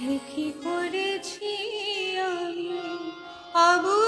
কি করেছি আমি। আবু